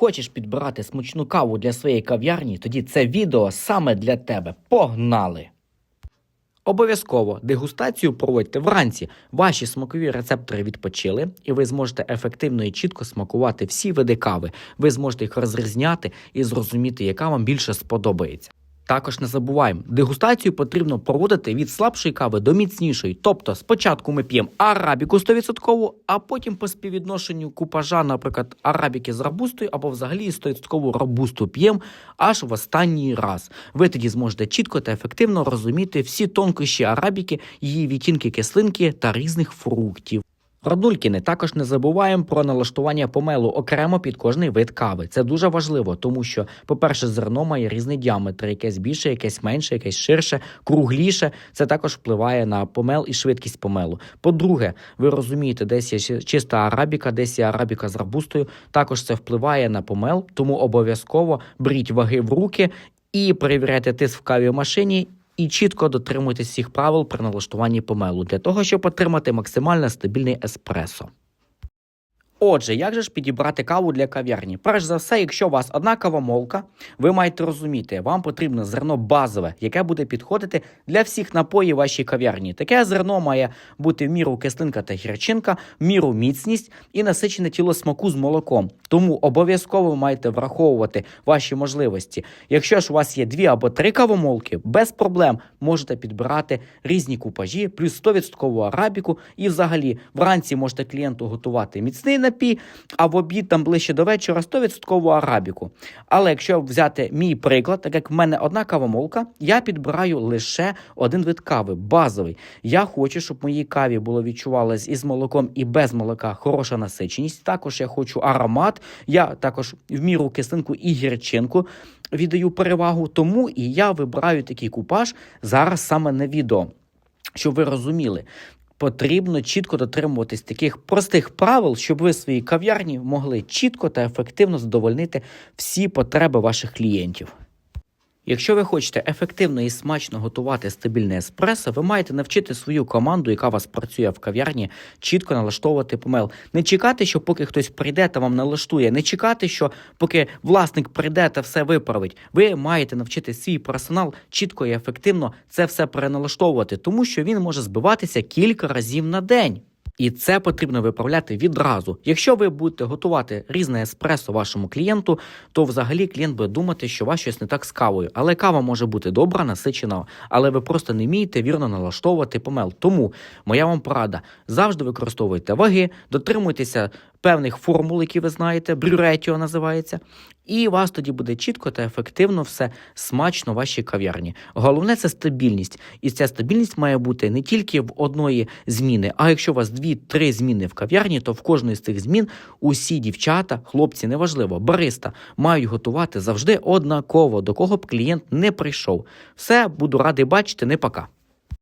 Хочеш підбирати смачну каву для своєї кав'ярні? Тоді це відео саме для тебе. Погнали! Обов'язково дегустацію проводьте вранці. Ваші смакові рецептори відпочили, і ви зможете ефективно і чітко смакувати всі види кави. Ви зможете їх розрізняти і зрозуміти, яка вам більше сподобається. Також не забуваємо, дегустацію потрібно проводити від слабшої кави до міцнішої. Тобто спочатку ми п'ємо арабіку 100%, а потім по співвідношенню купажа, наприклад, арабіки з рабустою або взагалі 100% рабусту п'ємо аж в останній раз. Ви тоді зможете чітко та ефективно розуміти всі тонкощі арабіки, її відтінки кислинки та різних фруктів. Родулькіни також не забуваємо про налаштування помелу окремо під кожний вид кави. Це дуже важливо, тому що, по-перше, зерно має різний діаметр, якесь більше, якесь менше, якесь ширше, кругліше. Це також впливає на помел і швидкість помелу. По-друге, ви розумієте, десь є чиста арабіка, десь є арабіка з рабустою. Також це впливає на помел, тому обов'язково беріть ваги в руки і перевіряйте тиск в каві машині. І чітко дотримуйтесь всіх правил при налаштуванні помелу для того, щоб отримати максимально стабільний еспресо. Отже, як же ж підібрати каву для кав'ярні? Перш за все, якщо у вас одна кавомолка, ви маєте розуміти, вам потрібно зерно базове, яке буде підходити для всіх напоїв вашій кав'ярні. Таке зерно має бути в міру кислинка та гірчинка, в міру міцність і насичене тіло смаку з молоком. Тому обов'язково маєте враховувати ваші можливості. Якщо ж у вас є дві або три кавомолки, без проблем можете підбирати різні купажі, плюс 100% арабіку, і взагалі вранці можете клієнту готувати міцний напій, а в обід там ближче до вечора 100% арабіку. Але якщо взяти мій приклад, так як в мене одна кавомолка, я підбираю лише один вид кави, базовий. Я хочу, щоб моїй каві було відчувалось із молоком і без молока хороша насиченість. Також я хочу аромат. Я також в міру кислинку і гірчинку віддаю перевагу. Тому і я вибираю такий купаж зараз саме на відео. Щоб ви розуміли, потрібно чітко дотримуватись таких простих правил, щоб ви в своїй кав'ярні могли чітко та ефективно задовольнити всі потреби ваших клієнтів. Якщо ви хочете ефективно і смачно готувати стабільне еспресо, ви маєте навчити свою команду, яка вас працює в кав'ярні, чітко налаштовувати помел. Не чекати, що поки хтось прийде та вам налаштує, не чекати, що поки власник прийде та все виправить. Ви маєте навчити свій персонал чітко і ефективно це все переналаштовувати, тому що він може збиватися кілька разів на день. І це потрібно виправляти відразу. Якщо ви будете готувати різне еспресо вашому клієнту, то взагалі клієнт буде думати, що вас щось не так з кавою. Але кава може бути добра, насичена, але ви просто не вмієте вірно налаштовувати помел. Тому моя вам порада: завжди використовуйте ваги, дотримуйтеся певних формул, які ви знаєте, брюретіо називається, і у вас тоді буде чітко та ефективно все смачно в вашій кав'ярні. Головне це стабільність. І ця стабільність має бути не тільки в одної зміни, а якщо у вас дві-три зміни в кав'ярні, то в кожної з цих змін усі дівчата, хлопці, неважливо, бариста, мають готувати завжди однаково, до кого б клієнт не прийшов. Все, буду радий бачити, не пока.